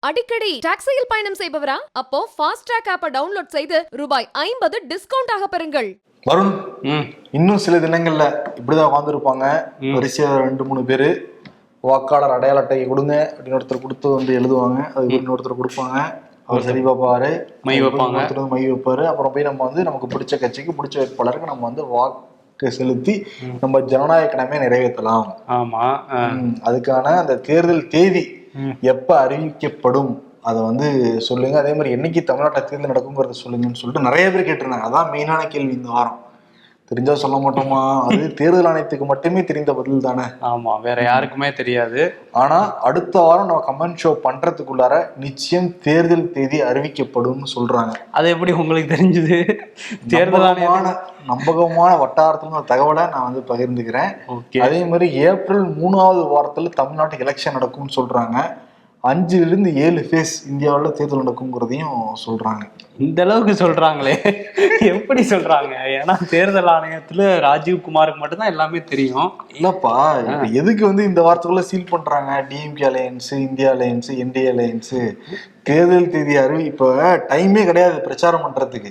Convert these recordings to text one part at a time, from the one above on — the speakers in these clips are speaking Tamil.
அடிக்கடி டாக்ஸியில் பயணம் செய்பவரா? அப்போ ஃபாஸ்ட் ட்ராக் ஆப்பை டவுன்லோட் செய்து ரூபாய் ஐம்பது டிஸ்கவுண்ட் ஆக பெறுங்கள். வருண் ம். இன்னும் சில தினங்கள்ல இப்படிதான் உட்காந்துருப்பாங்க வரிசையா ரெண்டு மூணு பேரு. வாக்காளர் அடையாள அட்டையை கொடுங்க. அப்படின்னு ஒருத்தர் கொடுத்து வந்து எழுதுவாங்க. அதுக்கு இன்னொருத்தர் கொடுப்பாங்க. அவர் சரி பார்ப்பாரு மை வைப்பாங்க. ஒருத்தர் வந்து மை வைப்பாரு. அப்புறம் போய் நம்ம வந்து நமக்கு பிடிச்ச கட்சிக்கு பிடிச்ச வேட்பாளருக்கு நம்ம வந்து வாக்கு செலுத்தி நம்ம ஜனநாயக கடமையை நிறைவேற்றலாம். ஆமா. அதுக்கான அந்த தேர்தல் தேதி. எப்ப அறிவிக்கப்படும்? அதை வந்து சொல்லுங்க. அதே மாதிரி என்னைக்கு தமிழ்நாட்டில் தேர்தல் நடக்குங்கிறத சொல்லுங்கன்னு சொல்லிட்டு நிறைய பேர் கேட்டிருந்தாங்க. அதான் மெயினான கேள்வி இந்த வாரம். தெரிஞ்சா சொல்ல மாட்டோமா? அது தேர்தல் ஆணையத்துக்கு மட்டுமே தெரிந்த பதில் தானே. ஆமா வேற யாருக்குமே தெரியாது. ஆனா அடுத்த வாரம் நம்ம கமெண்ட் ஷோ பண்றதுக்குள்ளார நிச்சயம் தேர்தல் தேதி அறிவிக்கப்படும்னு சொல்றாங்க. அது எப்படி உங்களுக்கு தெரிஞ்சது? தேர்தல் ஆணையம் நம்பகமான வட்டாரத்துல தகவலை நான் வந்து பகிர்ந்துக்கிறேன். ஓகே. அதே மாதிரி ஏப்ரல் மூணாவது வாரத்துல தமிழ்நாட்டுக்கு எலெக்ஷன் நடக்கும்னு சொல்றாங்க. அஞ்சுல இருந்து ஏழு ஃபேஸ் இந்தியாவில் தேர்தல் நடக்குங்கிறதையும் சொல்றாங்க. இந்த அளவுக்கு சொல்றாங்களே. எப்படி சொல்றாங்க? ஏன்னா தேர்தல் ஆணையத்துல ராஜீவ் குமாருக்கு மட்டும்தான் எல்லாமே தெரியும். இல்லப்பா எதுக்கு வந்து இந்த வாரத்துக்குள்ள சீல் பண்றாங்க? DMK alliance India alliance NDA alliance தேர்தல் தேதி அறிவி இப்ப டைமே கிடையாது பிரச்சாரம் பண்றதுக்கு.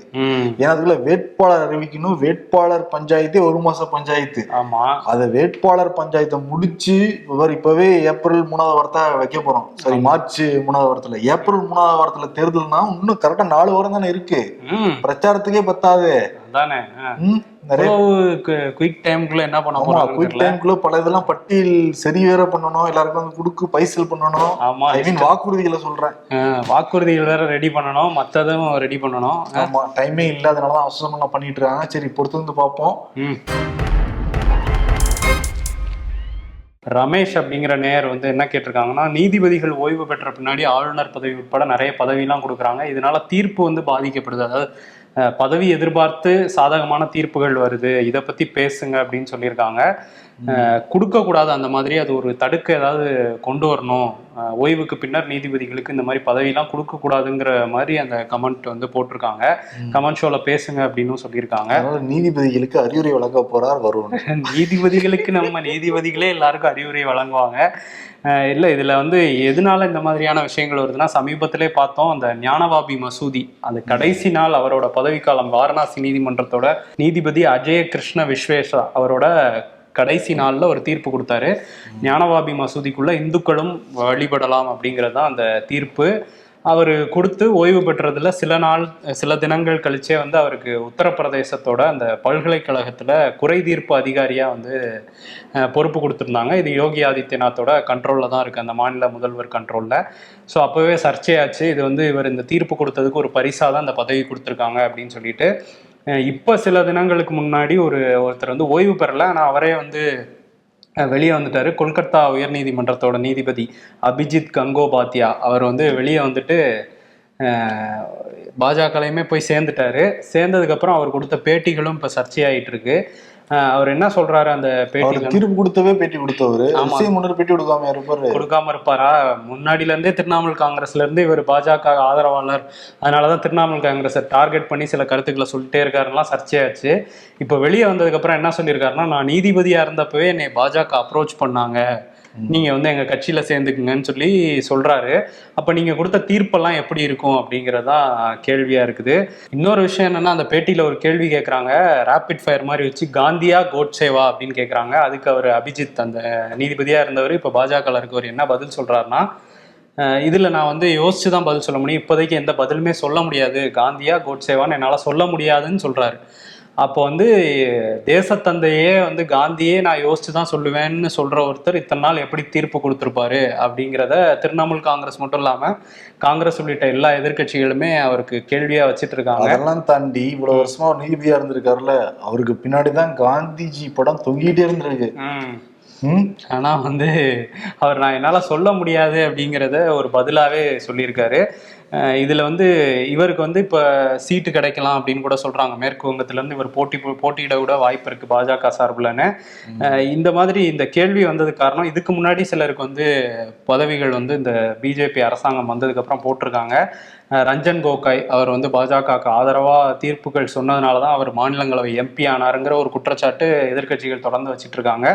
ஏன்னா அதுக்குள்ள வேட்பாளர் அறிவிக்கணும். வேட்பாளர் பஞ்சாயத்தே ஒரு மாச பஞ்சாயத்து. ஆமா. அதை வேட்பாளர் பஞ்சாயத்தை முடிச்சு இவர் இப்பவே ஏப்ரல் மூணாவது வாரத்தை வைக்க போறோம். சரி மார்ச் மூணாவது வாரத்துல. ஏப்ரல் மூணாவது வாரத்துல தேர்தல்னா இன்னும் கரெக்டா நாலு வாரம் தானே இருக்கு. பிரச்சாரத்துக்கே பத்தாது. அதானே குயிக் டைம்குள்ள என்ன பண்ண போறாங்க குயிக் டைம்குள்ள பல இதெல்லாம் பட்டியல் சரி வேற பண்ணணும் எல்லாருக்கும் வந்து குடுக்கு பைசல் பண்ணணும். ஆமா ஐ மீன் வாக்குறுதிகளை சொல்றேன். வாக்குறுதிகள் வேற ரெடி பண்ணணும் மத்ததும் ரெடி பண்ணணும். ஆமா டைமே இல்லாதனாலதான் அவசரமா பண்ணிட்டு இருக்காங்க சரி பொறுத்து வந்து பார்ப்போம். ரமேஷ் அப்படிங்கிற நேயர் வந்து என்ன கேட்டிருக்காங்கன்னா நீதிபதிகள் ஓய்வு பெற்ற பின்னாடி ஆளுநர் பதவி உட்பட நிறைய பதவியெல்லாம் கொடுக்குறாங்க. இதனால தீர்ப்பு வந்து பாதிக்கப்படுது. அதாவது பதவி எதிர்பார்த்து சாதகமான தீர்ப்புகள் வருது. இதை பத்தி பேசுங்க அப்படின்னு சொல்லியிருக்காங்க. கொடுக்கக்கூடாது அந்த மாதிரி அது ஒரு தடுக்க ஏதாவது கொண்டு வரணும். ஓய்வுக்கு பின்னர் நீதிபதிகளுக்கு இந்த மாதிரி பதவியெல்லாம் கொடுக்கக்கூடாதுங்கிற மாதிரி அந்த கமெண்ட் வந்து போட்டிருக்காங்க. கமெண்ட் ஷோல பேசுங்க அப்படின்னு சொல்லியிருக்காங்க. நீதிபதிகளுக்கு அறிவுரை வழங்க போறார் வருண். நீதிபதிகளுக்கு நம்ம நீதிபதிகளே எல்லாருக்கும் அறிவுரை வழங்குவாங்க. இல்ல இதுல வந்து எதனால இந்த மாதிரியான விஷயங்கள் வருதுன்னா சமீபத்திலே பார்த்தோம் அந்த ஞானவாபி மசூதி அந்த கடைசி நாள் அவரோட பதவிக்காலம் வாரணாசி நீதிமன்றத்தோட நீதிபதி அஜய கிருஷ்ண விஸ்வேஸ்வரா அவரோட கடைசி நாளில் ஒரு தீர்ப்பு கொடுத்தாரு. ஞானவாபி மசூதிக்குள்ளே இந்துக்களும் வழிபடலாம் அப்படிங்கிறது தான் அந்த தீர்ப்பு. அவர் கொடுத்து ஓய்வு பெற்றதில் சில நாள் சில தினங்கள் கழிச்சே வந்து அவருக்கு உத்தரப்பிரதேசத்தோட அந்த பல்கலைக்கழகத்தில் குறை தீர்ப்பு அதிகாரியாக வந்து பொறுப்பு கொடுத்துருந்தாங்க. இது யோகி ஆதித்யநாத்தோட கண்ட்ரோலில் தான் இருக்குது அந்த மாநில முதல்வர் கண்ட்ரோலில் ஸோ அப்போவே சர்ச்சையாச்சு. இது வந்து இவர் இந்த தீர்ப்பு கொடுத்ததுக்கு ஒரு பரிசாக தான் அந்த பதவி கொடுத்துருக்காங்க அப்படின்னு சொல்லிட்டு. இப்போ சில தினங்களுக்கு முன்னாடி ஒரு ஒருத்தர் வந்து ஓய்வு பெறல. ஆனால் அவரே வந்து வெளியே வந்துட்டாரு. கொல்கத்தா உயர்நீதிமன்றத்தோட நீதிபதி அபிஜித் கங்கோபாத்யா. அவர் வந்து வெளியே வந்துட்டு பாஜகலையுமே போய் சேர்ந்துட்டாரு. சேர்ந்ததுக்கப்புறம் அவர் கொடுத்த பேட்டிகளும் இப்போ சர்ச்சையாயிட்டு இருக்கு. அவர் என்ன சொல்றாரு அந்த பேட்டிகள் தீர்ப்பு கொடுத்தவே பேட்டி கொடுத்தவரு. முன்னர் பேட்டி கொடுக்காம இருப்பாரு. கொடுக்காம இருப்பாரா? முன்னாடில இருந்தே திரிணாமுல் காங்கிரஸ்ல இருந்து இவர் பாஜக ஆதரவாளர். அதனாலதான் திரிணாமுல் காங்கிரஸை டார்கெட் பண்ணி சில கருத்துக்களை சொல்லிட்டே இருக்காருலாம் சர்ச்சையாச்சு. இப்போ வெளியே வந்ததுக்கு அப்புறம் என்ன சொல்லியிருக்காருன்னா நான் நீதிபதியா இருந்தப்பவே என்னை பாஜக அப்ரோச் பண்ணாங்க. நீங்க வந்து எங்க கட்சியில சேர்ந்துக்குங்கன்னு சொல்லி சொல்றாரு. அப்ப நீங்க கொடுத்த தீர்ப்பெல்லாம் எப்படி இருக்கும் அப்படிங்கிறதா கேள்வியா இருக்குது. இன்னொரு விஷயம் என்னன்னா அந்த பேட்டியில ஒரு கேள்வி கேட்கறாங்க ரேபிட் ஃபயர் மாதிரி வச்சு காந்தியா கோட்சேவா அப்படின்னு கேட்கறாங்க அதுக்கு அவர் அபிஜித் அந்த நீதிபதியா இருந்தவர் இப்ப பாஜக இருக்கவர் என்ன பதில் சொல்றாருன்னா இதில் நான் வந்து யோசிச்சு தான் பதில் சொல்ல முடியும். இப்போதைக்கு எந்த பதிலுமே சொல்ல முடியாது. காந்தியா கோட்சேவான்னு என்னால் சொல்ல முடியாதுன்னு சொல்கிறாரு அப்போ வந்து தேசத்தந்தையே வந்து காந்தியே நான் யோசிச்சு தான் சொல்லுவேன்னு சொல்ற ஒருத்தர் இத்தனை நாள் எப்படி தீர்ப்பு கொடுத்துருப்பாரு அப்படிங்கிறத திரிணாமுல் காங்கிரஸ் மட்டும் இல்லாம காங்கிரஸ் உள்ளிட்ட எல்லா எதிர்க்கட்சிகளுமே அவருக்கு கேள்வியா வச்சிட்டு இருக்காங்க அதெல்லாம் தாண்டி இவ்வளவு வருஷமா அவர் நீதிபதியா இருந்திருக்காருல்ல அவருக்கு பின்னாடிதான் காந்திஜி படம் தொங்கிட்டே இருந்திருக்கு. ம். ம்? ஆனா வந்து அவர் நான் என்னால சொல்ல முடியாது அப்படிங்கிறத ஒரு பதிலாவே சொல்லியிருக்காரு. இதுல வந்து இவருக்கு வந்து இப்ப சீட்டு கிடைக்கலாம் அப்படின்னு கூட சொல்றாங்க. மேற்கு வங்கத்துல இருந்து இவர் போட்டி போட்டியிட கூட வாய்ப்பு இருக்கு பாஜக சார்பில்னு. இந்த மாதிரி இந்த கேள்வி வந்ததுக்கு காரணம் இதுக்கு முன்னாடி சிலருக்கு வந்து பதவிகள் வந்து இந்த பிஜேபி அரசாங்கம் வந்ததுக்கு அப்புறம் போட்டிருக்காங்க. ரஞ்சன் கோகாய் அவர் வந்து பாஜகவுக்கு ஆதரவா தீர்ப்புகள் சொன்னதுனால தான் அவர் மாநிலங்களவை எம்பி ஆனாருங்கிற ஒரு குற்றச்சாட்டு எதிர்க்கட்சிகள் தொடர்ந்து வச்சிட்டு இருக்காங்க.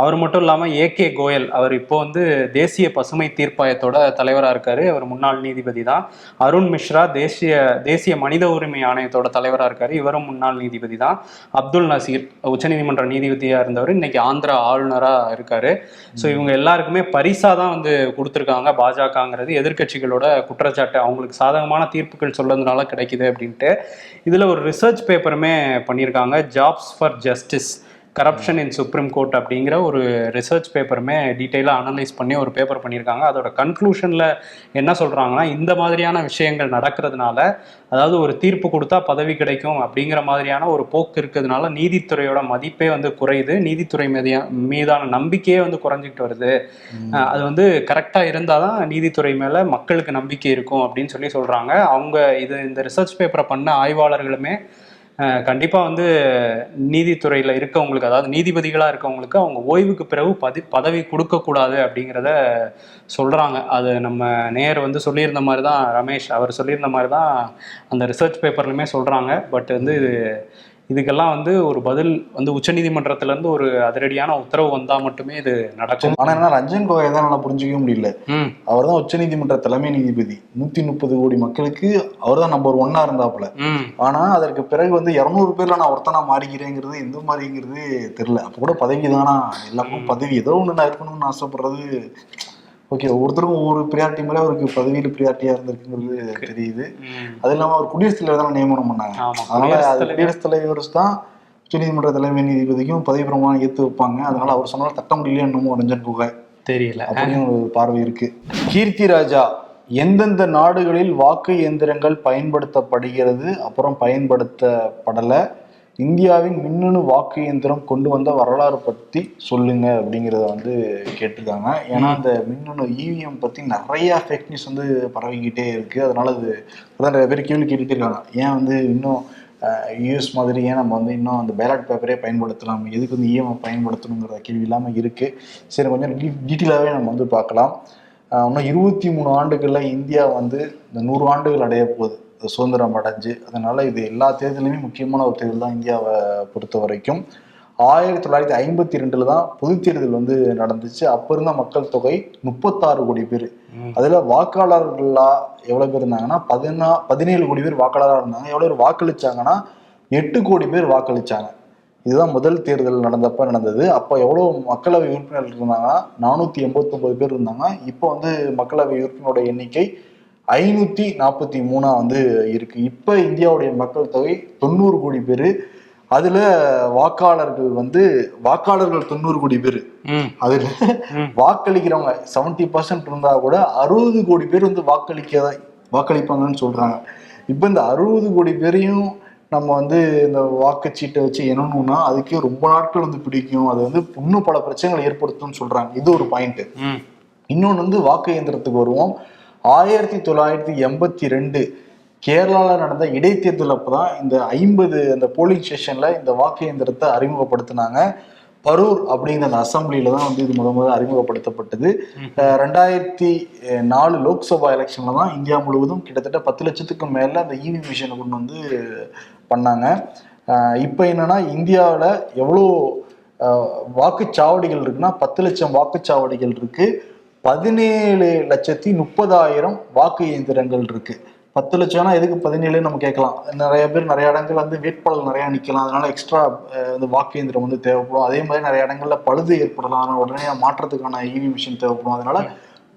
அவர் மட்டும் இல்லாமல் ஏகே கோயல் அவர் இப்போ வந்து தேசிய பசுமை தீர்ப்பாயத்தோட தலைவராக இருக்காரு. அவர் முன்னாள் நீதிபதி தான். அருண் மிஸ்ரா தேசிய தேசிய மனித உரிமை ஆணையத்தோட தலைவராக இருக்காரு. இவரும் முன்னாள் நீதிபதி தான். அப்துல் நசீர் உச்சநீதிமன்ற நீதிபதியாக இருந்தவர். இன்னைக்கு ஆந்திரா ஆளுநராக இருக்காரு. ஸோ இவங்க எல்லாருக்குமே பரிசா தான் வந்து கொடுத்துருக்காங்க பாஜகங்கிறது. எதிர்க்கட்சிகளோட குற்றச்சாட்டு அவங்களுக்கு சாதகமான தீர்ப்புகள் சொல்லதுனால கிடைக்குது அப்படின்ட்டு. இதில் ஒரு ரிசர்ச் பேப்பருமே பண்ணியிருக்காங்க. Jobs for justice corruption in supreme court அப்படிங்கிற ஒரு ரிசர்ச் பேப்பருமே டீட்டெயிலாக அனலைஸ் பண்ணி ஒரு பேப்பர் பண்ணியிருக்காங்க. அதோட கன்க்ளூஷனில் என்ன சொல்கிறாங்கன்னா இந்த மாதிரியான விஷயங்கள் நடக்கிறதுனால அதாவது ஒரு தீர்ப்பு கொடுத்தா பதவி கிடைக்கும் அப்படிங்கிற மாதிரியான ஒரு போக்கு இருக்கிறதுனால நீதித்துறையோட மதிப்பே வந்து குறையுது. நீதித்துறை மீதியா மீதான நம்பிக்கையே வந்து குறைஞ்சிக்கிட்டு வருது. அது வந்து கரெக்டாக இருந்தால் தான் நீதித்துறை மேலே மக்களுக்கு நம்பிக்கை இருக்கும் அப்படின்னு சொல்லி சொல்கிறாங்க அவங்க இது இந்த ரிசர்ச் பேப்பரை பண்ண ஆய்வாளர்களுமே கண்டிப்பாக வந்து நீதித்துறையில் இருக்கவங்களுக்கு அதாவது நீதிபதிகளாக இருக்கவங்களுக்கு அவங்க ஓய்வுக்கு பிறகு பதி பதவி கொடுக்கக்கூடாது அப்படிங்கிறத சொல்கிறாங்க அது நம்ம நேர் வந்து சொல்லியிருந்த மாதிரி தான் ரமேஷ் அவர் சொல்லியிருந்த மாதிரி தான் அந்த ரிசர்ச் பேப்பர்லையுமே சொல்கிறாங்க பட் வந்து இது இதுக்கெல்லாம் வந்து ஒரு பதில் வந்து உச்சநீதிமன்றத்துல இருந்து ஒரு அதிரடியான உத்தரவு வந்தா மட்டுமே இது நடக்கும். ஆனா என்ன ரஞ்சன் கோயை தான் நல்லா புரிஞ்சுக்கவே முடியல. அவர் தான் உச்சநீதிமன்ற தலைமை நீதிபதி. நூத்தி முப்பது கோடி மக்களுக்கு அவர் தான் நம்பர் ஒன்னா இருந்தாப்புல. ஆனா அதற்கு பிறகு வந்து இருநூறு பேர்ல நான் ஒருத்தனா மாறிக்கிறேங்கிறது எந்த மாதிரிங்கிறது தெரியல. அப்ப கூட பதவி தானா எல்லாருக்கும் பதவி ஏதோ ஒண்ணு நான் இருக்கணும்னு ஆசைப்படுறது. ஓகே ஒவ்வொருத்தருக்கும் ஒவ்வொரு பிரியாரிட்டி மேல அவருக்கு பதவியில பிரியாரிட்டியா இருந்திருக்குங்கிறது தெரியுது. அது இல்லாம அவர் குடியரசுத் தலைவர் தானே நியமனம் பண்ணாங்க. அதனால அது. குடியரசுத் தலைவர் தான் உச்சநீதிமன்ற தலைமை நீதிபதிக்கும் பதவி பிரமாணம் ஏத்து வைப்பாங்க. அதனால அவர் சொன்னாலும் தட்ட முடியல என்னமோ ரஞ்சன் கோகாய். தெரியல. அப்படின்னு ஒரு பார்வை இருக்கு. கீர்த்தி ராஜா எந்தெந்த நாடுகளில் வாக்கு இயந்திரங்கள் பயன்படுத்தப்படுகிறது? அப்புறம் பயன்படுத்தப்படல. இந்தியாவின் மின்னணு வாக்கு இயந்திரம் கொண்டு வந்த வரலாறு பத்தி சொல்லுங்க அப்படிங்கிறத வந்து கேட்டிருக்காங்க. ஏன்னா இந்த மின்னணு இவிஎம் பத்தி நிறைய ஃபேக் நியூஸ் வந்து பரவிக்கிட்டே இருக்கு. அதனால அது அதான் நிறைய பேர் கேள்வி கேட்டுட்டு இருக்காங்க ஏன் வந்து இன்னும் யூஎஸ் மாதிரி ஏன் நம்ம வந்து இன்னும் அந்த பேலட் பேப்பரே பயன்படுத்தலாம்? எதுக்கு வந்து இஎம்ஐ பயன்படுத்தணுங்கிற கேள்வி இல்லாமல் இருக்கு. சரி கொஞ்சம் டீட்டெயிலாகவே நம்ம வந்து பார்க்கலாம். இன்னும் இருபத்தி மூணு ஆண்டுகளில் இந்தியா வந்து இந்த நூறு ஆண்டுகள் அடைய போகுது. சுதந்திரம் அடைஞ்சு அதனால இது எல்லா தேர்தலுமே முக்கியமான ஒரு தேர்தல் தான் இந்தியாவை பொறுத்த வரைக்கும். ஆயிரத்தி தொள்ளாயிரத்தி ஐம்பத்தி ரெண்டுல தான் பொது தேர்தல் வந்து நடந்துச்சு. அப்போ இருந்த மக்கள் தொகை முப்பத்தாறு கோடி பேர். அதுல வாக்காளர்களா எவ்வளவு பேர் இருந்தாங்கன்னா பதினா பதினேழு கோடி பேர் வாக்காளராக இருந்தாங்க. எவ்வளவு பேர் வாக்களிச்சாங்கன்னா எட்டு கோடி பேர் வாக்களிச்சாங்க. இதுதான் முதல் தேர்தல் நடந்தப்ப நடந்தது. அப்போ எவ்வளோ மக்களவை உறுப்பினர்கள் இருந்தாங்கன்னா நானூற்றி எண்பத்தொம்பது பேர் இருந்தாங்க. இப்போ வந்து மக்களவை உறுப்பினரோட எண்ணிக்கை ஐநூற்றி நாற்பத்தி மூணா வந்து இருக்கு. இப்போ இந்தியாவுடைய மக்கள் தொகை தொண்ணூறு கோடி பேர். அதுல வாக்காளர்கள் வந்து வாக்காளர்கள் தொண்ணூறு கோடி பேர். அதுல. வாக்களிக்கிறவங்க செவன்டி பர்சன்ட் இருந்தா கூட அறுபது கோடி பேர் வந்து வாக்களிக்க வாக்களிப்பாங்கன்னு சொல்றாங்க. இப்போ இந்த அறுபது கோடி பேரையும் நம்ம வந்து இந்த வாக்குச்சீட்டை வச்சு எண்ணணும்னா அதுக்கே ரொம்ப நாட்கள் வந்து பிடிக்கும். அது வந்து இன்னும் பல பிரச்சனைகளை ஏற்படுத்தும்னு சொல்றாங்க. இது ஒரு பாயிண்ட் இன்னொன்று வந்து வாக்கு இயந்திரத்துக்கு வருவோம். ஆயிரத்தி தொள்ளாயிரத்தி எண்பத்தி ரெண்டு கேரளாவில் நடந்த இடைத்தேர்தல் அப்பதான் இந்த ஐம்பது அந்த போலிங் ஸ்டேஷன்ல இந்த வாக்கு இயந்திரத்தை அறிமுகப்படுத்தினாங்க. பரூர் அப்படிங்கிற அந்த அசம்பிளியில தான் வந்து இது முத முதல்ல அறிமுகப்படுத்தப்பட்டது. ரெண்டாயிரத்தி நாலு லோக்சபா எலெக்ஷன்ல தான் இந்தியா முழுவதும் கிட்டத்தட்ட பத்து லட்சத்துக்கும் மேல அந்த இவி மிஷினை கொண்டு வந்து பண்ணாங்க. இப்போ என்னன்னா இந்தியாவில் எவ்வளோ வாக்குச்சாவடிகள் இருக்குன்னா பத்து லட்சம் வாக்குச்சாவடிகள் இருக்கு. பதினேழு லட்சத்தி முப்பதாயிரம் வாக்கு இயந்திரங்கள் இருக்கு. பத்து லட்சம்னா எதுக்கு பதினேழு நம்ம கேட்கலாம். நிறைய பேர் நிறைய இடங்கள்ல வந்து வேட்பாளர் நிறைய நிக்கலாம். அதனால எக்ஸ்ட்ரா வந்து வாக்கு இயந்திரம் வந்து தேவைப்படும். அதே மாதிரி நிறைய இடங்கள்ல பழுது ஏற்படலாம் அதனால உடனே மாற்றத்துக்கான இவி மிஷின் தேவைப்படும். அதனால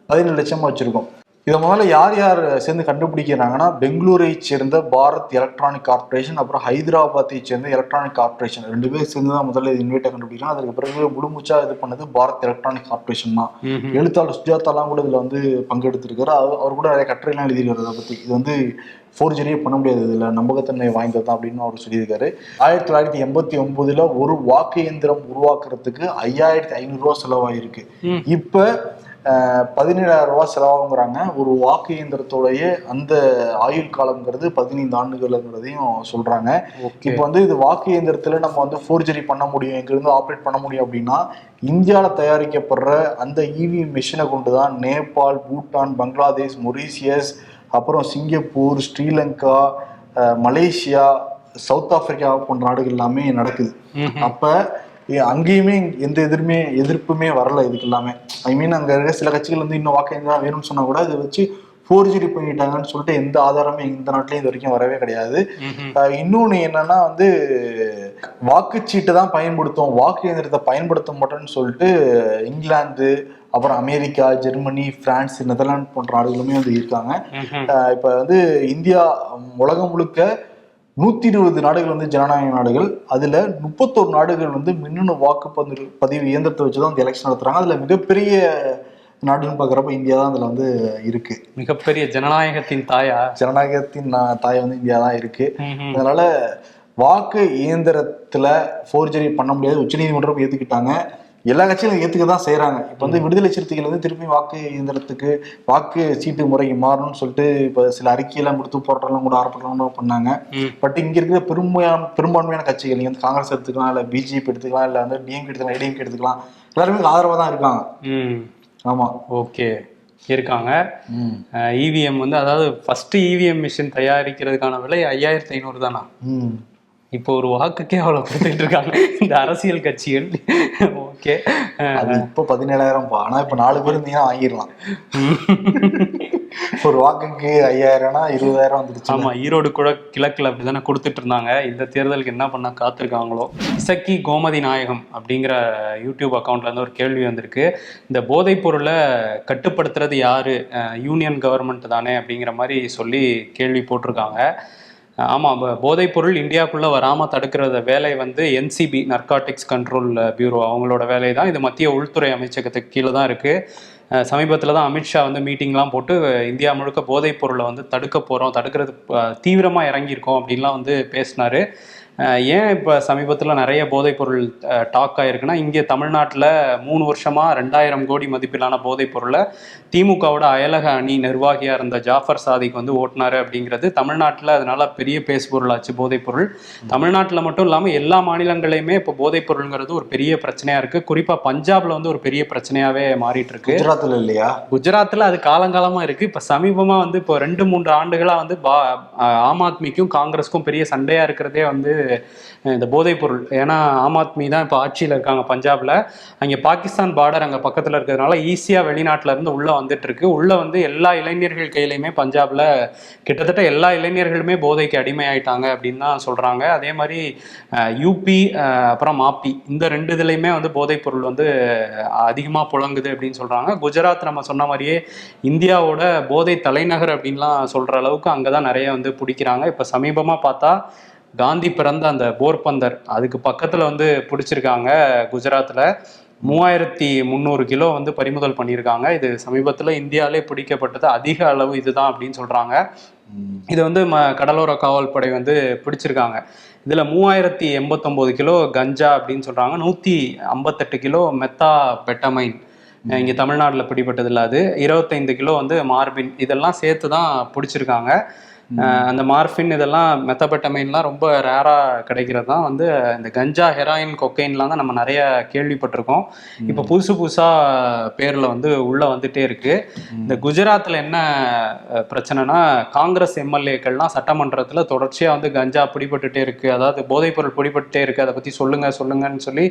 பதினேழு லட்சமா வச்சிருக்கோம். இதை முதல்ல யார் யார் சேர்ந்து கண்டுபிடிக்கிறாங்கன்னா பெங்களூரை சேர்ந்த பாரத் எலக்ட்ரானிக் கார்ப்பரேஷன் அப்புறம் ஹைதராபாத்தை சேர்ந்த எலக்ட்ரானிக் கார்ப்பரேஷன். ரெண்டு பேர் சேர்ந்து தான் முதல்ல இன்வைட்டை கண்டுபிடிக்கிறாங்க. அதுக்கு பிறகு முழுமூச்சா இது பண்ணது பாரத் எலக்ட்ரானிக் கார்ப்பரேஷன் தான். எழுத்தாளர் சுஜாதாலாம் கூட இதுல வந்து பங்கெடுத்திருக்காரு. அவர் அவர் கூட நிறைய கட்டுரைலாம் எழுதியிருக்காரு அதை பத்தி. இது வந்து ஃபோர்ஜரியே பண்ண முடியாது. இதுல நம்பகத்தன்மை வாய்ந்தது தான் அப்படின்னு அவர் சொல்லியிருக்காரு. ஆயிரத்தி தொள்ளாயிரத்தி எண்பத்தி ஒன்பதுல ஒரு வாக்கு இயந்திரம் உருவாக்குறதுக்கு ஐயாயிரத்தி ஐநூறு ரூபா செலவாயிருக்கு. இப்ப பதினேழாயிரம் ரூபாய் செலவாகுங்கிறாங்க. ஒரு வாக்கு இயந்திரத்தோடைய அந்த ஆயுள் காலம்ங்கிறது பதினைந்து ஆண்டுகள்ங்கிறதையும் சொல்றாங்க. இப்போ வந்து இது வாக்கு இயந்திரத்துல நம்ம வந்து ஃபோர்ஜரி பண்ண முடியும் இங்கிருந்து ஆப்ரேட் பண்ண முடியும் அப்படின்னா இந்தியாவில் தயாரிக்கப்படுற அந்த இவி மிஷினை கொண்டு தான் நேபாள் பூட்டான் பங்களாதேஷ் மொரீசியஸ் அப்புறம் Singapore Sri Lanka Malaysia South Africa போன்ற நாடுகள் எல்லாமே நடக்குது. அப்ப அங்கேயுமே எந்த எதிர்மே எதிர்ப்புமே வரல இதுக்கு எல்லாமே ஐ மீன் அங்க இருக்க சில கட்சிகள் வந்து இன்னும் வாக்கு தான் வேணும்னு சொன்னா கூட இதை வச்சு ஃபோர்ஜரி பண்ணிட்டாங்கன்னு சொல்லிட்டு எந்த ஆதாரமும் இந்த நாட்டிலையும் இது வரைக்கும் வரவே கிடையாது. இன்னொன்னு என்னன்னா வந்து வாக்குச்சீட்டை தான் பயன்படுத்தும் வாக்கு இயந்திரத்தை பயன்படுத்த மாட்டோம்னு சொல்லிட்டு இங்கிலாந்து அப்புறம் அமெரிக்கா ஜெர்மனி பிரான்ஸ் நெதர்லாந்து போன்ற நாடுகளுமே வந்து இருக்காங்க. இப்ப வந்து இந்தியா உலகம் முழுக்க நூத்தி இருபது நாடுகள் வந்து ஜனநாயக நாடுகள். அதுல முப்பத்தோரு நாடுகள் வந்து மின்னணு வாக்குப்பதிவு பதிவு இயந்திரத்தை வச்சுதான் இந்த எலெக்ஷன் நடத்துறாங்க. அதுல மிகப்பெரிய நாடுன்னு பாக்குறப்ப இந்தியா தான் அதுல வந்து இருக்கு. மிகப்பெரிய ஜனநாயகத்தின் தாயா? ஜனநாயகத்தின் தாய் வந்து இந்தியா தான் இருக்கு. அதனால வாக்கு இயந்திரத்துல ஃபோர்ஜரி பண்ண முடியாது. உச்சநீதிமன்றம் ஏத்துக்கிட்டாங்க. எல்லா கட்சியும் ஏத்துக்க தான் செய்யறாங்க இப்ப வந்து விடுதலை சிறுத்தைகள் வந்து திருப்பி வாக்கு இயந்திரத்துக்கு வாக்கு சீட்டு முறைக்கு மாறணும்னு சொல்லிட்டு இப்ப சில அறிக்கையெல்லாம் கொடுத்து போராட்டம்லாம் கூட ஆரம்பிக்கலாம் பண்ணாங்க. பட் இங்க இருக்கிற பெரும்பான்மையான பெரும்பான்மையான கட்சிகள் நீங்க வந்து காங்கிரஸ் எடுத்துக்கலாம் இல்ல பிஜேபி எடுத்துக்கலாம் இல்ல வந்து டிஎம்கே எடுத்துக்கலாம் ஏடிஎம்கே எடுத்துக்கலாம் எல்லாருமே ஆதரவா தான் இருக்காங்க. ம். ஆமா. ஓகே. இருக்காங்க. இவிஎம் வந்து அதாவது ஃபர்ஸ்ட் இவிஎம் மிஷின் தயாரிக்கிறதுக்கான விலை ஐயாயிரத்தி ஐநூறு தானா? ம். இப்போ ஒரு வாக்குக்கே அவ்வளவு கொடுத்துட்டு இருக்காங்க. இந்த அரசியல் கட்சிகள். ஓகே. அது இப்போ பதினேழாயிரம் பா. ஆனா இப்ப நாலு பேர் இருந்தீங்கன்னா வாங்கிடலாம். ஒரு வாக்குக்கு ஐயாயிரம்னா இருபதாயிரம் வந்துருச்சு ஆமா ஈரோடு கூட கிழக்குல அப்படிதானே கொடுத்துட்டு இருந்தாங்க. இந்த தேர்தலுக்கு என்ன பண்ண காத்திருக்காங்களோ? இசக்கி கோமதி நாயகம் அப்படிங்கிற யூடியூப் அக்கௌண்ட்ல இருந்து ஒரு கேள்வி வந்திருக்கு. இந்த போதைப் பொருளை கட்டுப்படுத்துறது யாரு? யூனியன் கவர்மெண்ட் தானே அப்படிங்கிற மாதிரி சொல்லி கேள்வி போட்டிருக்காங்க. ஆமாம் போதைப் பொருள் இந்தியாவுக்குள்ளே வராமல் தடுக்கிறத வேலை வந்து என்சிபி நர்காட்டிக்ஸ் கண்ட்ரோல் பியூரோ அவங்களோட வேலை தான். இது மத்திய உள்துறை அமைச்சகத்துக்கு கீழே தான் இருக்குது சமீபத்தில் தான் அமித்ஷா வந்து மீட்டிங்லாம் போட்டு இந்தியா முழுக்க போதைப் பொருளை வந்து தடுக்க போகிறோம் தடுக்கிறது தீவிரமாக இறங்கியிருக்கோம் அப்படின்லாம் வந்து பேசினாரு. ஏன் இப்போ சமீபத்தில் நிறைய போதைப் பொருள் டாக் ஆயிருக்குன்னா இங்கே தமிழ்நாட்டில் மூணு வருஷமாக ரெண்டாயிரம் கோடி மதிப்பிலான போதைப் பொருளை திமுகவோட அயலக அணி நிர்வாகியாக இருந்த ஜாஃபர் சாதிக் வந்து ஓட்டினாரு அப்படிங்கிறது தமிழ்நாட்டில் அதனால பெரிய பேசு பொருளாச்சு போதைப் பொருள் தமிழ்நாட்டில் மட்டும் இல்லாமல் எல்லா மாநிலங்களையுமே இப்போ போதைப் பொருளுங்கிறது ஒரு பெரிய பிரச்சனையாக இருக்குது குறிப்பாக பஞ்சாப்ல வந்து ஒரு பெரிய பிரச்சனையாகவே மாறிட்டு இருக்கு குஜராத்ல இல்லையா? குஜராத்தில் அது காலங்காலமாக இருக்குது இப்போ சமீபமாக வந்து இப்போ ரெண்டு மூன்று ஆண்டுகளாக வந்து பா ஆம் ஆத்மிக்கும் காங்கிரஸுக்கும் பெரிய சண்டையாக இருக்கிறதே வந்து இந்த போதைப் பொருள். ஏன்னா ஆம் ஆத்மி தான் இப்போ ஆட்சியில் இருக்காங்க பஞ்சாபில். அங்கே பாகிஸ்தான் பார்டர் அங்கே பக்கத்தில் இருக்கிறதுனால ஈஸியாக வெளிநாட்டிலேருந்து உள்ளே வந்துட்டுருக்கு. உள்ளே வந்து எல்லா இளைஞர்கள் கையிலையுமே பஞ்சாபில் கிட்டத்தட்ட எல்லா இளைஞர்களுமே போதைக்கு அடிமையாயிட்டாங்க அப்படின்னு தான் சொல்கிறாங்க அதே மாதிரி யூபி அப்புறம் மாப்பி இந்த ரெண்டு இதுலையுமே வந்து போதைப் பொருள் வந்து அதிகமாக புழங்குது அப்படின்னு சொல்கிறாங்க குஜராத் நம்ம சொன்ன மாதிரியே இந்தியாவோட போதை தலைநகர் அப்படின்லாம் சொல்கிற அளவுக்கு அங்கே தான் நிறைய வந்து பிடிக்கிறாங்க. இப்போ சமீபமாக பார்த்தா காந்தி பிறந்த அந்த போர்பந்தர் அதுக்கு பக்கத்தில் வந்து பிடிச்சிருக்காங்க குஜராத்தில் மூவாயிரத்தி முந்நூறு கிலோ வந்து பறிமுதல் பண்ணியிருக்காங்க. இது சமீபத்தில் இந்தியாவிலே பிடிக்கப்பட்டது. அதிக அளவு இதுதான் அப்படின்னு சொல்கிறாங்க இது வந்து ம கடலோர காவல்படை வந்து பிடிச்சிருக்காங்க. இதில் மூவாயிரத்தி எண்பத்தொம்போது கிலோ கஞ்சா அப்படின்னு சொல்கிறாங்க நூற்றி ஐம்பத்தெட்டு கிலோ மெத்தா பெட்டமைன் இங்கே தமிழ்நாட்டில் பிடிப்பட்டதில்ல அது. இருபத்தைந்து கிலோ வந்து மார்பின். இதெல்லாம் சேர்த்து தான் பிடிச்சிருக்காங்க. அந்த மார்பின் இதெல்லாம் மெத்தபெட்டமைன்லாம் ரொம்ப ரேராக கிடைக்கிறது தான் வந்து இந்த கஞ்சா ஹெராயின் கொக்கைன்லாம் தான் நம்ம நிறைய கேள்விப்பட்டிருக்கோம். இப்போ புதுசு புதுசாக பேரில் வந்து உள்ளே வந்துட்டே இருக்கு. இந்த குஜராத்தில் என்ன பிரச்சனைனா காங்கிரஸ் எம்எல்ஏக்கள்லாம் சட்டமன்றத்தில் தொடர்ச்சியாக வந்து கஞ்சா பிடிபட்டுட்டே இருக்கு. அதாவது போதைப்பொருள் பிடிபட்டுட்டே இருக்கு. அதை பற்றி சொல்லுங்க சொல்லுங்கன்னு சொல்லி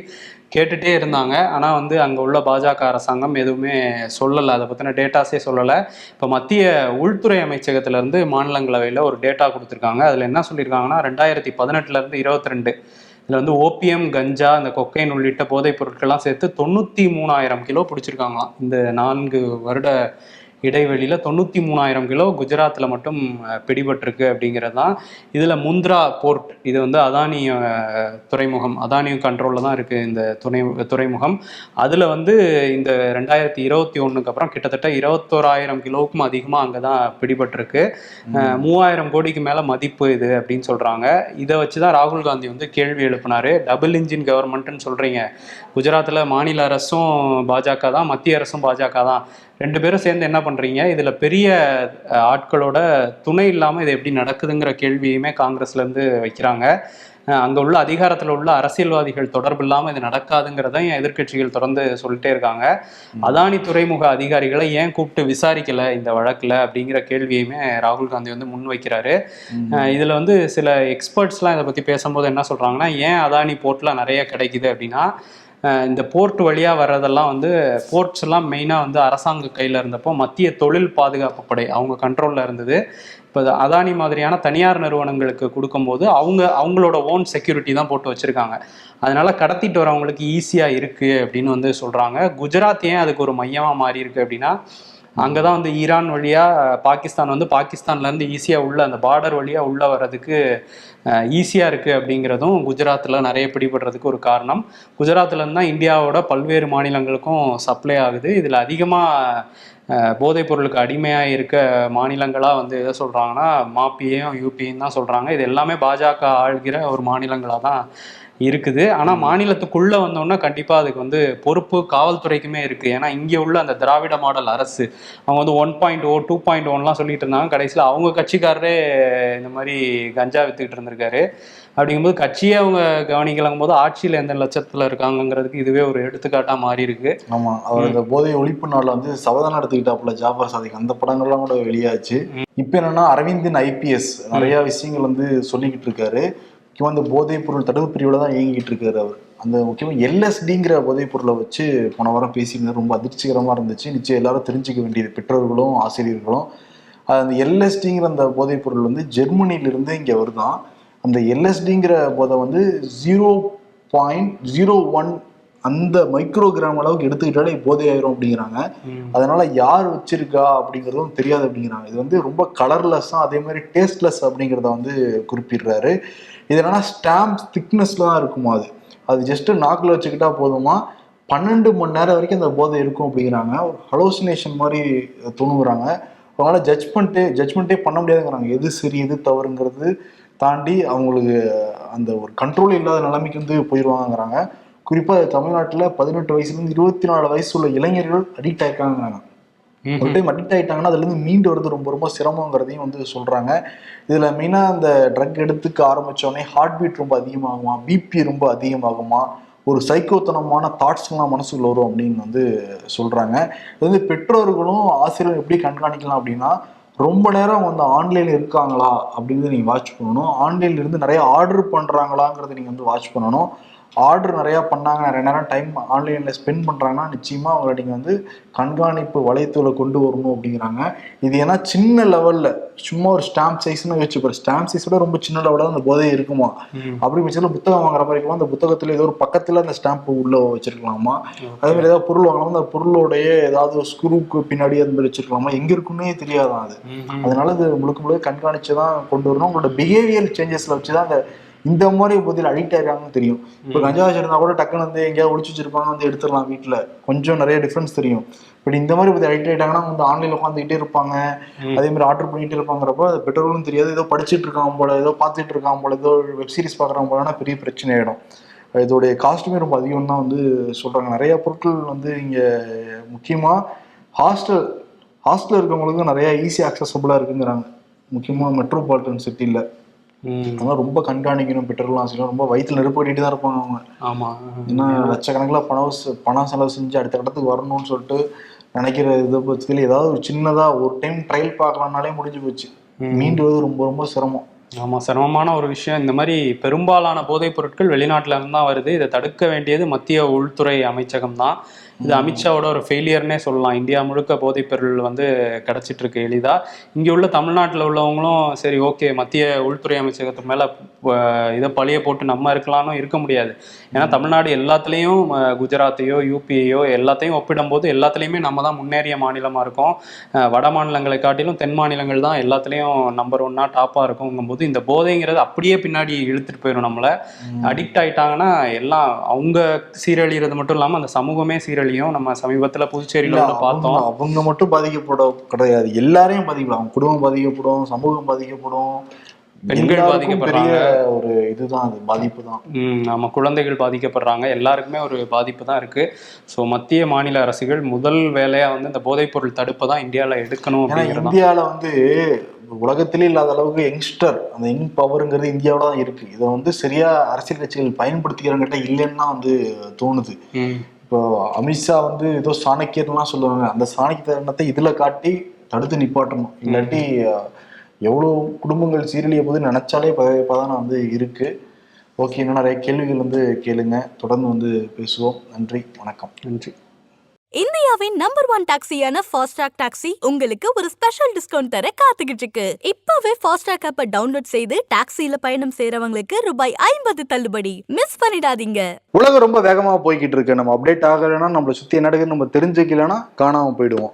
கேட்டுட்டே இருந்தாங்க. ஆனால் வந்து அங்கே உள்ள பாஜக அரசாங்கம் எதுவுமே சொல்லலை. அதை பற்றின டேட்டாஸே சொல்லலை. இப்போ மத்திய உள்துறை அமைச்சகத்திலேருந்து மாநிலங்களவையில் ஒரு டேட்டா கொடுத்துருக்காங்க. அதில் என்ன சொல்லியிருக்காங்கன்னா ரெண்டாயிரத்தி பதினெட்டுலேருந்து இருபத்தி ரெண்டு இதில் வந்து ஓபிஎம் கஞ்சா இந்த கொக்கைன் உள்ளிட்ட போதைப் பொருட்கள்லாம் சேர்த்து தொண்ணூற்றி மூணாயிரம் கிலோ பிடிச்சிருக்காங்களாம். இந்த நான்கு வருட இடைவெளியில் தொண்ணூற்றி மூணாயிரம் கிலோ குஜராத்தில் மட்டும் பிடிபட்டிருக்கு அப்படிங்கிறது தான். இதில் முந்த்ரா போர்ட் இது வந்து அதானி துறைமுகம் அதானி கண்ட்ரோலில் தான் இருக்குது இந்த துணை துறைமுகம். அதில் வந்து இந்த ரெண்டாயிரத்தி இருபத்தி ஒன்றுக்கு அப்புறம் கிட்டத்தட்ட இருபத்தோராயிரம் கிலோவுக்கும் அதிகமாக அங்கே தான் பிடிபட்டிருக்கு. மூவாயிரம் கோடிக்கு மேலே மதிப்பு இது அப்படின்னு சொல்கிறாங்க இதை வச்சு தான் ராகுல் காந்தி வந்து கேள்வி எழுப்பினாரு. டபுள் இன்ஜின் கவர்மெண்ட்னு சொல்கிறீங்க குஜராத்தில் மாநில அரசும் பாஜக தான் மத்திய அரசும் பாஜக தான். ரெண்டு பேரும் சேர்ந்து என்ன பண்ணுறீங்க இதில் பெரிய ஆட்களோட துணை இல்லாமல் இது எப்படி நடக்குதுங்கிற கேள்வியுமே காங்கிரஸ்லேருந்து வைக்கிறாங்க. அங்க உள்ள அதிகாரத்துல உள்ள அரசியல்வாதிகள் தொடர்பு இல்லாம இது நடக்காதுங்கிறத என் எதிர்க்கட்சிகள் தொடர்ந்து சொல்லிட்டே இருக்காங்க. அதானி துறைமுக அதிகாரிகளை ஏன் கூப்பிட்டு விசாரிக்கல இந்த வழக்குல அப்படிங்கிற கேள்வியுமே ராகுல் காந்தி வந்து முன்வைக்கிறாரு இதுல வந்து சில எக்ஸ்பர்ட்ஸ்லாம் இதை பத்தி பேசும்போது என்ன சொல்றாங்கன்னா ஏன் அதானி போர்ட்ல நிறைய கிடைக்குது? அப்படின்னா இந்த போர்ட் வழியாக வர்றதெல்லாம் வந்து போர்ட்ஸ் எல்லாம் வந்து அரசாங்க கையில் இருந்தப்போ மத்திய தொழில் பாதுகாப்பு படை அவங்க கண்ட்ரோலில் இருந்தது. இப்போ அதானி மாதிரியான தனியார் நிறுவனங்களுக்கு கொடுக்கும்போது அவங்க அவங்களோட ஓன் செக்யூரிட்டி தான் போட்டு வச்சுருக்காங்க. அதனால் கடத்திட்டு வரவங்களுக்கு ஈஸியாக இருக்குது அப்படின்னு வந்து சொல்கிறாங்க குஜராத் ஏன் அதுக்கு ஒரு மையமாக மாறி அப்படின்னா அப்படின்னா அங்கதான் வந்து ஈரான் வழியாக பாகிஸ்தான் வந்து பாகிஸ்தான்லேருந்து ஈஸியாக உள்ள அந்த பார்டர் வழியாக உள்ளே வர்றதுக்கு ஈஸியாக இருக்குது அப்படிங்கிறதும் குஜராத்தில் நிறைய பிடிபடுறதுக்கு ஒரு காரணம். குஜராத்லேருந்து தான் இந்தியாவோட பல்வேறு மாநிலங்களுக்கும் சப்ளை ஆகுது. இதில் அதிகமாக போதைப் பொருளுக்கு அடிமையாக இருக்க மாநிலங்களாக வந்து எதை சொல்கிறாங்கன்னா மாப்பியும் யூபியும் தான் சொல்கிறாங்க இது எல்லாமே பாஜக ஆள்கிற ஒரு மாநிலங்களாக தான் இருக்குது. ஆனால் மாநிலத்துக்குள்ளே வந்தோன்னா கண்டிப்பாக அதுக்கு வந்து பொறுப்பு காவல்துறைக்குமே இருக்குது ஏன்னா இங்கே உள்ள அந்த திராவிட மாடல் அரசு அவங்க வந்து one point O two point ஒன்லாம் சொல்லிட்டு இருந்தாங்க. கடைசியில் அவங்க கட்சிக்காரரே இந்த மாதிரி கஞ்சா வித்துக்கிட்டு இருந்திருக்காரு. அப்படிங்கும்போது கட்சியே அவங்க கவனிக்கலங்கும் போது ஆட்சியில் எந்த லட்சத்தில் இருக்காங்கங்கிறதுக்கு இதுவே ஒரு எடுத்துக்காட்டாக மாறி இருக்கு ஆமா. அவர் இந்த போதை ஒழிப்பு நாள்ல வந்து சவதானம் எடுத்துக்கிட்டாப்புல ஜாஃபர் சாதிக் அந்த படங்கள்லாம் கூட வெளியாச்சு. இப்போ என்னன்னா அரவிந்தின் ஐபிஎஸ் நிறைய விஷயங்கள் வந்து சொல்லிக்கிட்டு இருக்காரு. முக்கியமா இந்த போதைப் பொருள் தடுப்பு பிரிவில் தான் இயங்கிட்டு இருக்காரு அவர். அந்த முக்கியமாக எல்எஸ்டிங்கிற போதைப் பொருளை வச்சு போன வாரம் பேசியிருந்தது ரொம்ப அதிர்ச்சிகரமாக இருந்துச்சு. நிச்சயம் எல்லாரும் தெரிஞ்சுக்க வேண்டியது பெற்றோர்களும் ஆசிரியர்களும். அது அந்த எல்எஸ்டிங்கிற அந்த போதைப் பொருள் வந்து ஜெர்மனியிலிருந்து இங்கே வருதான். அந்த எல்எஸ்டிங்கிற போதை வந்து ஜீரோ பாயிண்ட் ஜீரோ ஒன் அந்த மைக்ரோகிராம் அளவுக்கு எடுத்துக்கிட்டாலே போதை ஆயிரும் அப்படிங்கிறாங்க. அதனால யார் வச்சிருக்கா அப்படிங்கிறதும் தெரியாது அப்படிங்கிறாங்க. இது வந்து ரொம்ப கலர்லெஸ்ஸா அதே மாதிரி டேஸ்ட்லெஸ் அப்படிங்கிறத வந்து குறிப்பிடுறாரு. இது என்னன்னா ஸ்டாம்ப் திக்னஸ்ல தான் இருக்குமா அது. அது ஜஸ்ட் நாக்கில் வச்சுக்கிட்டா போதுமா? பன்னெண்டு மணி நேரம் வரைக்கும் அந்த போதை இருக்கும் அப்படிங்கிறாங்க. ஒரு ஹலோசினேஷன் மாதிரி தோணுகிறாங்க. அவங்களால ஜட்ஜ்மெண்ட்டே ஜட்ஜ்மெண்ட்டே பண்ண முடியாதுங்கிறாங்க. எது சரி எது தவறுங்கிறது தாண்டி அவங்களுக்கு அந்த ஒரு கண்ட்ரோல் இல்லாத நிலைமைக்கு வந்து போயிடுவாங்கங்கிறாங்க குறிப்பாக தமிழ்நாட்டில் பதினெட்டு வயசுலேருந்து இருபத்தி நாலு வயசு உள்ள இளைஞர்கள் அடிக்ட் ஆயிருக்காங்கிறாங்க ஒரு டைம் அடிக்ட் ஆயிட்டாங்கன்னா அதுலேருந்து மீண்டு வரது ரொம்ப ரொம்ப சிரமங்கிறதையும் வந்து சொல்கிறாங்க இதில் மெயினாக அந்த ட்ரக் எடுத்துக்க ஆரம்பித்தோடனே ஹார்ட் பீட் ரொம்ப அதிகமாகுமா? பிபி ரொம்ப அதிகமாகுமா? ஒரு சைக்கோத்தனமான தாட்ஸ்லாம் மனசுக்குள்ள வரும் அப்படின்னு வந்து சொல்கிறாங்க இது வந்து பெற்றோர்களும் ஆசிரியரும் எப்படி கண்காணிக்கலாம் அப்படின்னா ரொம்ப நேரம் வந்து ஆன்லைனில் இருக்காங்களா அப்படிங்கிறத நீங்கள் வாட்ச் பண்ணணும். ஆன்லைன்ல இருந்து நிறைய ஆர்டர் பண்ணுறாங்களாங்கிறத நீங்கள் வந்து வாட்ச் பண்ணணும். ஆர்டர் நிறையா பண்ணாங்க. நிறைய நேரம் டைம் ஆன்லைனில் ஸ்பெண்ட் பண்ணுறாங்கன்னா நிச்சயமாக அவங்கள நீங்கள் வந்து கண்காணிப்பு வளையத்துல கொண்டு வரணும் அப்படிங்கிறாங்க. இது ஏன்னா சின்ன லெவலில் சும்மா ஒரு ஸ்டாம்ப் சைஸ்னு வச்சுப்பாரு ஸ்டாம்ப் சைஸோட ரொம்ப சின்ன லெவலில் அந்த போதை இருக்குமா? அப்படி பட்சத்தில் புத்தகம் வாங்குற மாதிரி இருக்குமா? அந்த புத்தகத்தில் ஏதோ ஒரு பக்கத்தில் அந்த ஸ்டாம்ப் உள்ள வச்சிருக்கலாமா? அதே மாதிரி ஏதாவது பொருள் வாங்கலாமா? அந்த பொருளோடைய ஏதாவது ஒரு ஸ்க்ரூக்கு பின்னாடி அந்த மாதிரி வச்சிருக்கலாமா? எங்க இருக்குன்னே தெரியாதான் அது? அதனால இது முழுக்க முழுக்க கண்காணிச்சு தான் கொண்டு வரணும். உங்களோட பிஹேவியர் சேஞ்சஸ்ல வச்சு தான் அந்த இந்த மாதிரி பதில் அடிக்ட் ஆயிருக்காங்கன்னு தெரியும். இப்போ கஞ்சா வச்சிருந்தா கூட டக்குன்னு வந்து எங்கேயாவது ஒளிச்சு வச்சிருப்பாங்க வந்து எடுத்துடலாம் வீட்டில் கொஞ்சம் நிறைய டிஃப்ரென்ஸ் தெரியும். பட் இந்த மாதிரி பத்தி அடிக்ட் ஆயிட்டாங்கன்னா வந்து ஆன்லைன்ல உட்காந்துக்கிட்டே இருப்பாங்க. அதே மாதிரி ஆர்டர் பண்ணிட்டு இருப்பாங்கிறப்ப அது பெற்றோர்களும் தெரியாது. ஏதோ படிச்சுட்டு இருக்கான் போல ஏதோ பார்த்துட்டு இருக்கான் போல ஏதோ வெப் சீரிஸ் பார்க்குறான் போலனா பெரிய பிரச்சனை ஆயிடும். இதோடைய காஸ்ட்டுமே ரொம்ப அதிகம் தான் வந்து சொல்றாங்க. நிறைய பொருட்கள் வந்து இங்க முக்கியமா ஹாஸ்டல் ஹாஸ்டல் இருக்கவங்களுக்கு நிறைய ஈஸி அக்சசபிளா இருக்குங்கிறாங்க. முக்கியமா மெட்ரோபாலிட்டன் சிட்டில ம். அதெல்லாம் ரொம்ப கண்காணிக்கணும் பெட்ரோல் ஆசிரியர் ரொம்ப வயிற்றுல நெருப்பு கட்டிட்டு தான் இருப்பாங்க அவங்க. ஆமா. ஏன்னா லட்சக்கணக்கில் பணம் பணம் செலவு செஞ்சு அடுத்த இடத்துக்கு வரணும்னு சொல்லிட்டு நினைக்கிற இதை பட்சத்தில் ஏதாவது ஒரு சின்னதா ஒரு டைம் ட்ரையல் பார்க்கலாம்னாலே முடிஞ்சு போச்சு. மீண்டு வருவது ரொம்ப ரொம்ப சிரமம். ஆமா சிரமமான ஒரு விஷயம். இந்த மாதிரி பெரும்பாலான போதைப் பொருட்கள் வெளிநாட்டுல இருந்து தான் வருது. இதை தடுக்க வேண்டியது மத்திய உள்துறை அமைச்சகம் தான் இது அமித்ஷாவோட ஒரு ஃபெயிலியர்னே சொல்லலாம். இந்தியா முழுக்க போதைப் பொருள் வந்து கிடைச்சிட்டு இருக்கு எளிதா. இங்க உள்ள தமிழ்நாட்டில் உள்ளவங்களும் சரி ஓகே மத்திய உள்துறை அமைச்சகத்து மேல இதை பழிய போட்டு நம்ம இருக்கலாம்னு இருக்க முடியாது. ஏன்னா தமிழ்நாடு எல்லாத்துலேயும் குஜராத்தையோ யூபியையோ எல்லாத்தையும் ஒப்பிடும்போது எல்லாத்துலேயுமே நம்ம தான் முன்னேறிய மாநிலமா இருக்கோம். வட மாநிலங்களை காட்டிலும் தென் மாநிலங்கள் தான் எல்லாத்துலேயும் நம்பர் ஒன்னா டாப்பா இருக்குங்கும்போது இந்த போதைங்கிறது அப்படியே பின்னாடி இழுத்துட்டு போயிடும் நம்மள. அடிக்ட் ஆயிட்டாங்கன்னா எல்லாம் அவங்க சீரழிகிறது மட்டும் இல்லாம அந்த சமூகமே சீரழியும். நம்ம சமீபத்துல புதுச்சேரியில பார்த்தோம் அவங்க அவங்க மட்டும் பாதிக்கப்பட கிடையாது. எல்லாரையும் பாதிக்கப்படும் அவங்க குடும்பம் பாதிக்கப்படும் சமூகம் பாதிக்கப்படும். பெண்கள் பாதிக்கப்படுறாங்க. ஒரு இதுதான் அது பாதிப்பு தான் நம்ம குழந்தைகள் பாதிக்கப்படுறாங்க. எல்லாருக்குமே ஒரு பாதிப்பு தான் இருக்கு. ஸோ மத்திய மாநில அரசுகள் முதல் வேலையா வந்து இந்த போதைப் பொருள் தடுப்பை தான் இந்தியாவில் எடுக்கணும் அப்படிங்கிறது தான். இந்தியால வந்து உலகத்திலே இல்லாத அளவுக்கு யங்ஸ்டர் அந்த யங் பவருங்கிறது இந்தியாவோட தான் இருக்கு. இதை வந்து சரியா அரசியல் கட்சிகள் பயன்படுத்திக்கிறவங்கிட்ட இல்லைன்னு வந்து தோணுது. இப்போ அமித்ஷா வந்து ஏதோ சாணக்கியர்லாம் சொல்லுவாங்க. அந்த சாணக்கியத்தனத்தை இதுல காட்டி தடுத்து நிப்பாட்டணும். இல்லாட்டி எவ்வளோ குடும்பங்கள் சீரழிய போது நினைச்சாலே பதவிப்பதான வந்து இருக்கு. ஓகே இன்னும் நிறைய கேள்விகள் வந்து கேளுங்க. தொடர்ந்து வந்து பேசுவோம். நன்றி வணக்கம். நன்றி. இந்தியாவின் நம்பர் ஒன் டாக்ஸியான ஃபாஸ்ட்ராக் டாக்ஸி உங்களுக்கு ஒரு ஸ்பெஷல் டிஸ்கவுண்ட் தர காத்துக்கிட்டு இருக்கு இப்பவே ஃபாஸ்ட்ராக் ஆப்பை டவுன்லோட் செய்து டாக்ஸில பயணம் செய்றவங்களுக்கு ரூபாய் ஐம்பது தள்ளுபடி. மிஸ் பண்ணிடாதீங்க. உலகம் ரொம்ப வேகமாக போய்கிட்டு இருக்கு. நம்ம அப்டேட் ஆகலைன்னா நம்மளை சுற்றி என்ன நம்ம தெரிஞ்சுக்கலைன்னா காணாமல் போயிடுவோம்.